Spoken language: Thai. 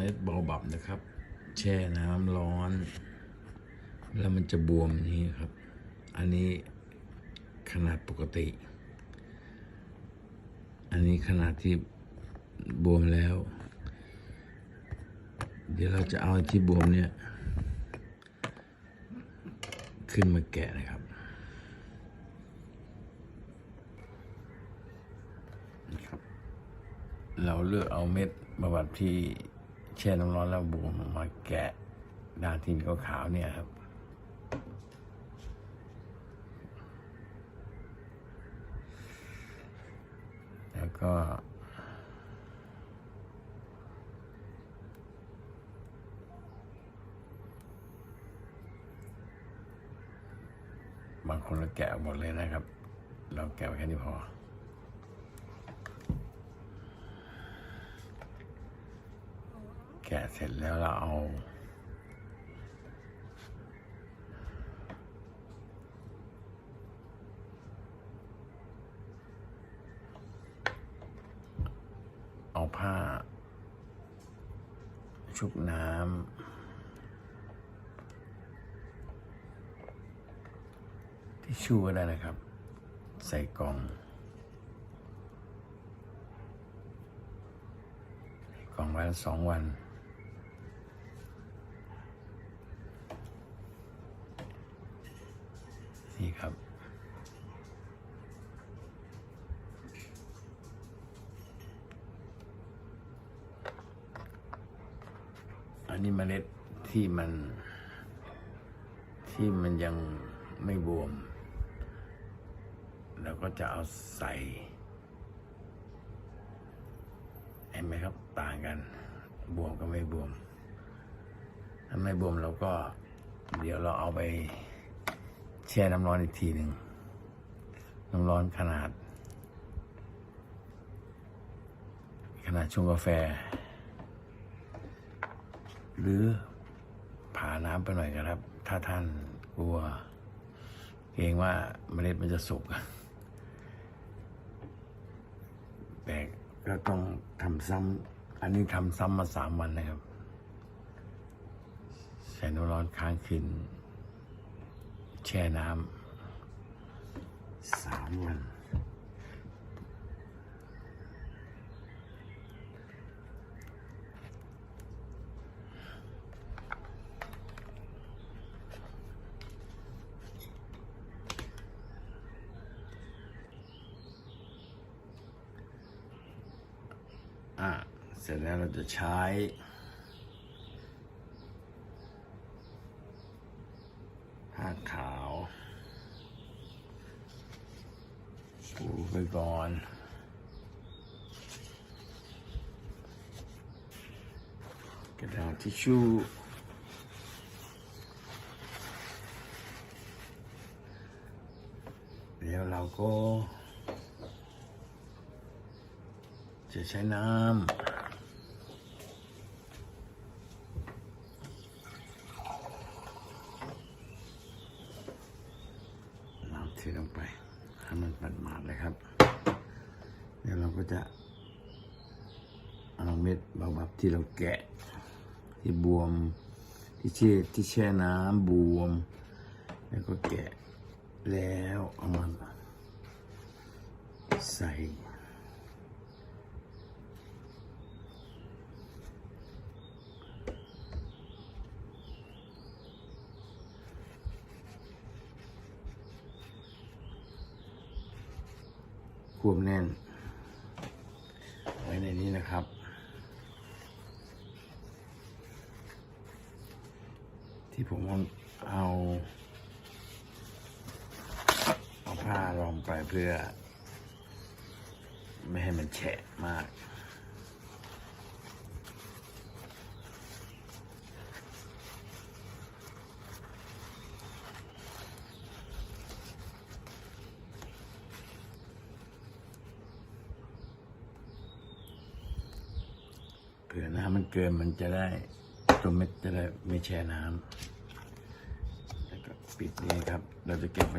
เล็ดเบาบับนะครับ แช่น้ำร้อน แล้วมันจะบวมนี้ครับ อันนี้ขนาดปกติ อันนี้ขนาดที่บวมแล้ว เดี๋ยวเราจะเอาที่บวมเนี่ย ขึ้นมาแกะนะครับนะครับเราเลือกเอาเม็ดบำบัดที่ แช่น้ำร้อนแล้วบวมมาแกะดานที่ขาวๆเนี่ยครับ แล้วก็ บางคนเราแกะหมดเลยนะครับ เราแกะแค่นี้พอ กะเสร็จแล้วเราเอา เอาผ้า ชุบน้ำที่ชู่ก็ได้นะครับ ใส่กล่องกล่องไว้สองวัน นี่ครับ อันนี้เมล็ดที่มัน ที่มันยังไม่บวมเราก็จะเอาใส่เห็นไหมครับต่างกัน บวมกับไม่บวมถ้าไม่บวมเราก็ เดี๋ยวเราเอาไป แช่น้ำร้อนอีกทีหนึ่งน้ำร้อนขนาด ขนาดชงกาแฟ หรือผ่าน้ำไปหน่อยก็ครับ ถ้าท่านกลัวเกรงว่าเมล็ดมันจะสุกแต่ก็ต้องทำซ้ำอันนี้ทำซ้ำมาสามวันนะครับใส่น้ำร้อนค้างคืน แช่น้ำสามวันอะเสร็จแล้วเราจะใช้ ผ้าขาวปูไปก่อนกระดาษทิชชู่เดี๋ยวเราก็จะใช้น้ำ น้ำ เทลงไปให้มันปัดหมาดเลยครับ เดี๋ยวเราก็จะเอาเม็ดบาบับที่เราแกะ ที่บวมที่แช่ที่แช่น้ำบวม แล้วก็แกะแล้วเอามาใส่ ควบแน่น ไว้ในนี้นะครับ ที่ผมเอาเอาผ้ารองไปเพื่อ ไม่ให้มันแฉะมาก เผื่อน้ำมันเกินมันจะได้ตัวเม็ดจะได้ไม่แช่น้ำแล้วก็ปิดนี้ครับ เราจะเก็บวันนี้